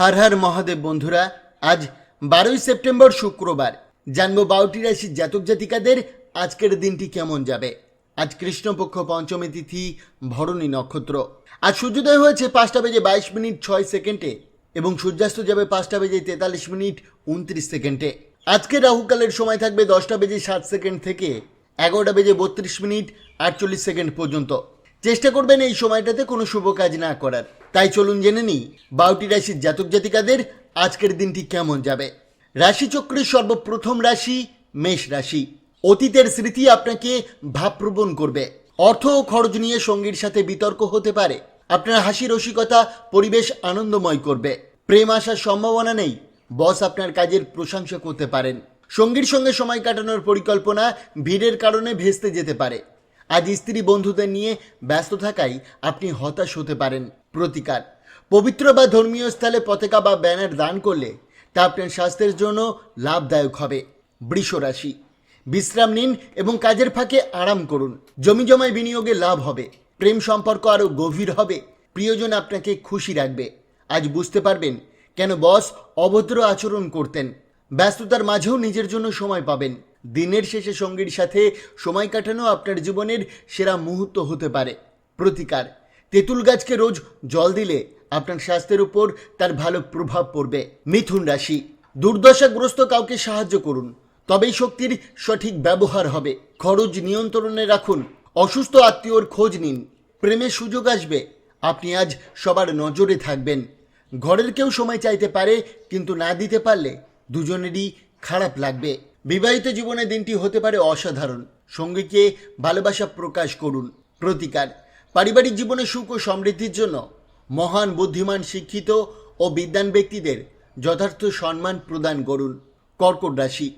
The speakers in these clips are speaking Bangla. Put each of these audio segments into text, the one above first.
হর হর মহাদেব বন্ধুরা, আজ বারোই সেপ্টেম্বর শুক্রবার। জানব বারোটি রাশির জাতক জাতিকাদের আজকের দিনটি কেমন যাবে। আজ কৃষ্ণপক্ষ পঞ্চমী তিথি, ভরণী নক্ষত্র। আজ সূর্যোদয় হয়েছে পাঁচটা বেজে বাইশ মিনিট ছয় সেকেন্ডে এবং সূর্যাস্ত যাবে পাঁচটা বেজে তেতাল্লিশ মিনিট উনত্রিশ সেকেন্ডে। আজকে রাহুকালের সময় থাকবে দশটা বেজে সাত সেকেন্ড থেকে এগারোটা বেজে বত্রিশ মিনিট আটচল্লিশ সেকেন্ড পর্যন্ত। চেষ্টা করবেন এই সময়টাতে কোনো শুভ কাজ না করার। তাই চলুন জেনে নিই বারোটি রাশির জাতক জাতিকাদের আজকের দিনটি কেমন যাবে। রাশিচক্রের সর্বপ্রথম রাশি মেষ রাশি। অতীতের স্মৃতি আপনাকে ভাবপ্রবণ করবে। অর্থ ও খরচ নিয়ে সঙ্গীর সাথে বিতর্ক হতে পারে। আপনার হাসি রসিকতা পরিবেশ আনন্দময় করবে। প্রেম আসার সম্ভাবনা নেই। বস আপনার কাজের প্রশংসা করতে পারেন। সঙ্গীর সঙ্গে সময় কাটানোর পরিকল্পনা ভিড়ের কারণে ভেস্তে যেতে পারে। আজ স্ত্রী বন্ধুদের নিয়ে ব্যস্ত থাকায় আপনি হতাশ হতে পারেন। প্রতিকার। পবিত্র বা ধর্মীয় স্থলে পতাকা বা ব্যানার দান করলে তা আপনার স্বাস্থ্যের জন্য লাভদায়ক হবে। বৃষ রাশি, বিশ্রাম নিন এবং কাজের ফাঁকে আরাম করুন। জমি জমায় বিনিয়োগে লাভ হবে, প্রেম সম্পর্ক আরও গভীর হবে, প্রিয়জন আপনাকে খুশি রাখবে। আজ বুঝতে পারবেন কেন বস অভদ্র আচরণ করতেন। ব্যস্ততার মাঝেও নিজের জন্য সময় পাবেন। দিনের শেষে সঙ্গীর সাথে সময় কাটানো আপনার জীবনের সেরা মুহূর্ত হতে পারে। প্রতিকার তেঁতুল গাছকে রোজ জল দিলে আপনার স্বাস্থ্যের উপর তার ভালো প্রভাব পড়বে। মিথুন রাশি। দুর্দশাগ্রস্ত কাউকে সাহায্য করুন, তবেই শক্তির সঠিক ব্যবহার হবে। খরচ নিয়ন্ত্রণে রাখুন, অসুস্থ আত্মীয়র খোঁজ নিন প্রেমের সুযোগ আসবে, আপনি আজ সবার নজরে থাকবেন। ঘরের কেউ সময় চাইতে পারে, কিন্তু না দিতে পারলে দুজনেরই খারাপ লাগবে। বিবাহিত জীবনে দিনটি হতে পারে অসাধারণ। সঙ্গীকে ভালোবাসা প্রকাশ করুন। প্রতিকার। পারিবারিক জীবনে সুখ ও সমৃদ্ধির জন্য মহান, বুদ্ধিমান, শিক্ষিত ও বিদ্যান ব্যক্তিদের যথার্থ সম্মান প্রদান করুন। কর্কট রাশি,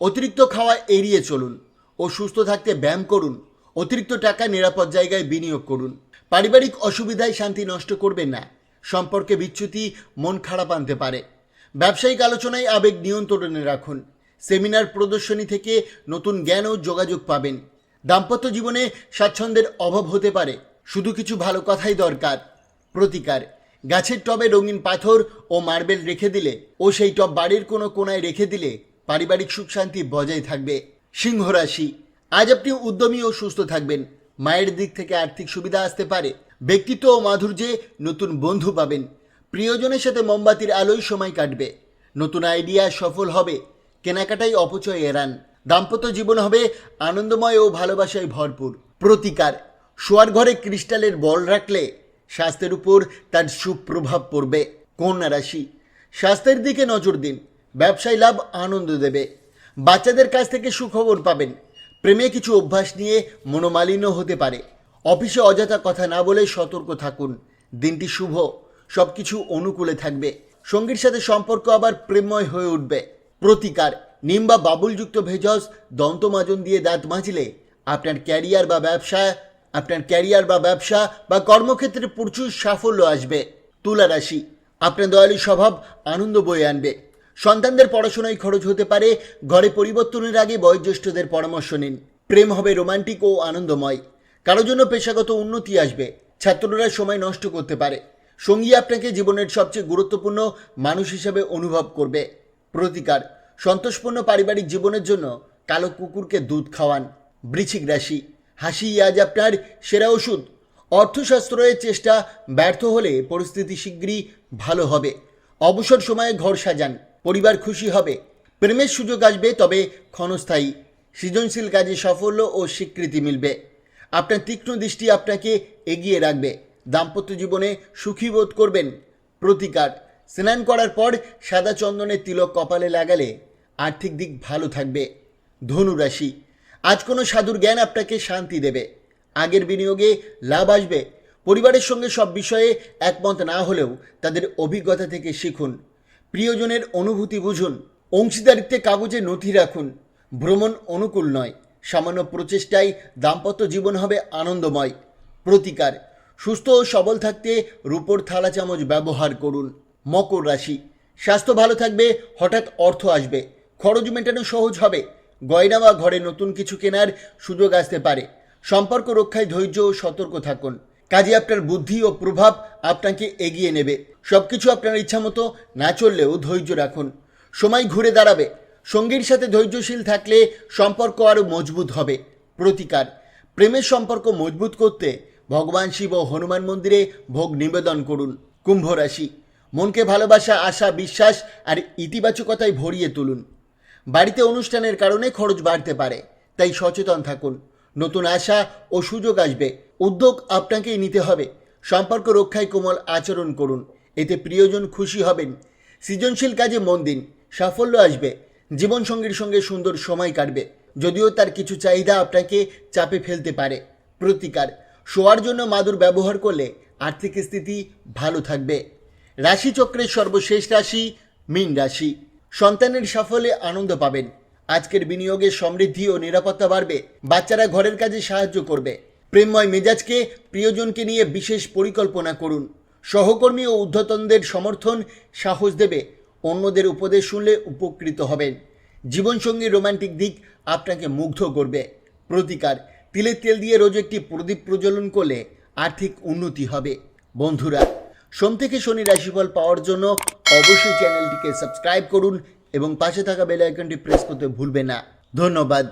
অতিরিক্ত খাওয়া এড়িয়ে চলুন ও সুস্থ থাকতে ব্যায়াম করুন। অতিরিক্ত টাকা নিরাপদ জায়গায় বিনিয়োগ করুন। পারিবারিক অসুবিধায় শান্তি নষ্ট করবেন না। সম্পর্কে বিচ্যুতি মন খারাপ আনতে পারে। ব্যবসায়িক আলোচনায় আবেগ নিয়ন্ত্রণে রাখুন। সেমিনার প্রদর্শনী থেকে নতুন জ্ঞান ও যোগাযোগ পাবেন। দাম্পত্য জীবনে স্বাচ্ছন্দ্যের অভাব হতে পারে। শুধু কিছু ভালো কথাই দরকার। প্রতিকার। গাছের টবে রঙিন পাথর ও মার্বেল রেখে দিলে, ও সেই টব বাড়ির কোনো কোনায় রেখে দিলে পারিবারিক সুখ শান্তি বজায় থাকবে। সিংহ রাশি আজ আপনি উদ্যমী ও সুস্থ থাকবেন। মায়ের দিক থেকে আর্থিক সুবিধা আসতে পারে। ব্যক্তিত্ব ও মাধুর্যে নতুন বন্ধু পাবেন। প্রিয়জনের সাথে মোমবাতির আলোয় সময় কাটবে। নতুন আইডিয়া সফল হবে। কেনাকাটায় অপচয় এড়ান। দাম্পত্য জীবন হবে আনন্দময় ও ভালোবাসায় ভরপুর। প্রতিকার। শোয়ার ঘরে ক্রিস্টালের বল রাখলে স্বাস্থ্যের উপর তার সুপ্রভাব পড়বে। কন্যা রাশি, স্বাস্থ্যের দিকে নজর দিন। ব্যবসায় লাভ আনন্দ দেবে। বাচ্চাদের কাছ থেকে সুখবর পাবেন। প্রেমে কিছু অভ্যাস নিয়ে মনোমালিন্য হতে পারে। অফিসে অযথা কথা না বলে সতর্ক থাকুন। দিনটি শুভ সব কিছু অনুকূলে থাকবে। সঙ্গীর সাথে সম্পর্ক আবার প্রেমময় হয়ে উঠবে। প্রতিকার, নিম বা বাবুলযুক্ত ভেজস দন্তমাজন দিয়ে দাঁত মাজলে আপনার ক্যারিয়ার বা ব্যবসা আপনার ক্যারিয়ার বা ব্যবসা বা কর্মক্ষেত্রে প্রচুর সাফল্য আসবে। তুলা রাশি, আপনার দয়ালু স্বভাব আনন্দ বয়ে আনবে। সন্তানদের পড়াশোনায় খরচ হতে পারে, ঘরে পরিবর্তনের আগে বয়োজ্যেষ্ঠদের পরামর্শ নিন। প্রেম হবে রোমান্টিক ও আনন্দময়। কারও জন্য পেশাগত উন্নতি আসবে, ছাত্ররা সময় নষ্ট করতে পারে। সঙ্গী আপনাকে জীবনের সবচেয়ে গুরুত্বপূর্ণ মানুষ হিসেবে অনুভব করবে। প্রতিকার, সন্তোষপূর্ণ পারিবারিক জীবনের জন্য কালো কুকুরকে দুধ খাওয়ান। বৃশ্চিক রাশি হাসি আজ আপনার সেরা ওষুধ। অর্থশাস্ত্রের চেষ্টা ব্যর্থ হলে পরিস্থিতি শীঘ্রই ভালো হবে। অবসর সময়ে ঘর সাজান, পরিবার খুশি হবে। প্রেমের সুযোগ আসবে, তবে ক্ষণস্থায়ী। সৃজনশীল কাজে সাফল্য ও স্বীকৃতি মিলবে। আপনার তীক্ষ্ণ দৃষ্টি আপনাকে এগিয়ে রাখবে। দাম্পত্য জীবনে সুখী বোধ করবেন। প্রতিকার। স্নান করার পর সাদা চন্দনের তিলক কপালে লাগালে আর্থিক দিক ভালো থাকবে। ধনু রাশি। আজ কোনো সাধুর জ্ঞান আপনাকে শান্তি দেবে। আগের বিনিয়োগে লাভ আসবে। পরিবারের সঙ্গে সব বিষয়ে একমত না হলেও তাদের অভিজ্ঞতা থেকে শিখুন। প্রিয়জনের অনুভূতি বুঝুন। অংশীদারিত্বে কাগজে নথি রাখুন। ভ্রমণ অনুকূল নয়। সামান্য প্রচেষ্টায় দাম্পত্য জীবন হবে আনন্দময়। প্রতিকার। সুস্থ ও সবল থাকতে রূপোর থালা চামচ ব্যবহার করুন। মকর রাশি। স্বাস্থ্য ভালো থাকবে, হঠাৎ অর্থ আসবে। খরচ মেটানো সহজ হবে। গয়না বা ঘরে নতুন কিছু কেনার সুযোগ আসতে পারে। সম্পর্ক রক্ষায় ধৈর্য ও সতর্ক থাকুন। কাজে আপনার বুদ্ধি ও প্রভাব আপনাকে এগিয়ে নেবে। সবকিছু আপনার ইচ্ছা মতো না চললেও ধৈর্য রাখুন। সময় ঘুরে দাঁড়াবে। সঙ্গীর সাথে ধৈর্যশীল থাকলে সম্পর্ক আরও মজবুত হবে। প্রতিকার। প্রেমের সম্পর্ক মজবুত করতে ভগবান শিব ও হনুমান মন্দিরে ভোগ নিবেদন করুন। কুম্ভ রাশি। মনকে ভালোবাসা, আশা, বিশ্বাস আর ইতিবাচকতায় ভরিয়ে তুলুন। বাড়িতে অনুষ্ঠানের কারণে খরচ বাড়তে পারে। তাই সচেতন থাকুন। নতুন আশা ও সুযোগ আসবে। উদ্যোগ আপনাকেই নিতে হবে। সম্পর্ক রক্ষায় কোমল আচরণ করুন। এতে প্রিয়জন খুশি হবেন। সৃজনশীল কাজে মন দিন। সাফল্য আসবে। জীবনসঙ্গীর সঙ্গে সুন্দর সময় কাটবে। যদিও তার কিছু চাহিদা আপনাকে চাপে ফেলতে পারে। প্রতিকার। শোয়ার জন্য মাদুর ব্যবহার করলে আর্থিক স্থিতি ভালো থাকবে। রাশিচক্রের সর্বশেষ রাশি মীন রাশি। সন্তানের সাফল্যে আনন্দ পাবেন। আজকের বিনিয়োগে সমৃদ্ধি ও নিরাপত্তা বাড়বে। বাচ্চারা ঘরের কাজে সাহায্য করবে। প্রেমময় মেজাজকে প্রিয়জনকে নিয়ে বিশেষ পরিকল্পনা করুন। সহকর্মী ও ঊর্ধ্বতনদের সমর্থন সাহস দেবে। অন্যদের উপদেশ শুনলে উপকৃত হবেন। জীবনসঙ্গীর রোমান্টিক দিক আপনাকে মুগ্ধ করবে। প্রতিকার, তিলের তেল দিয়ে রোজ একটি প্রদীপ প্রজ্বলন করলে আর্থিক উন্নতি হবে। বন্ধুরা, সোম থেকে শনি রাশিফল পাওয়ার জন্য অবশ্যই চ্যানেলটিকে সাবস্ক্রাইব করুন এবং পাশে থাকা বেল আইকনটি প্রেস করতে ভুলবেন না। ধন্যবাদ।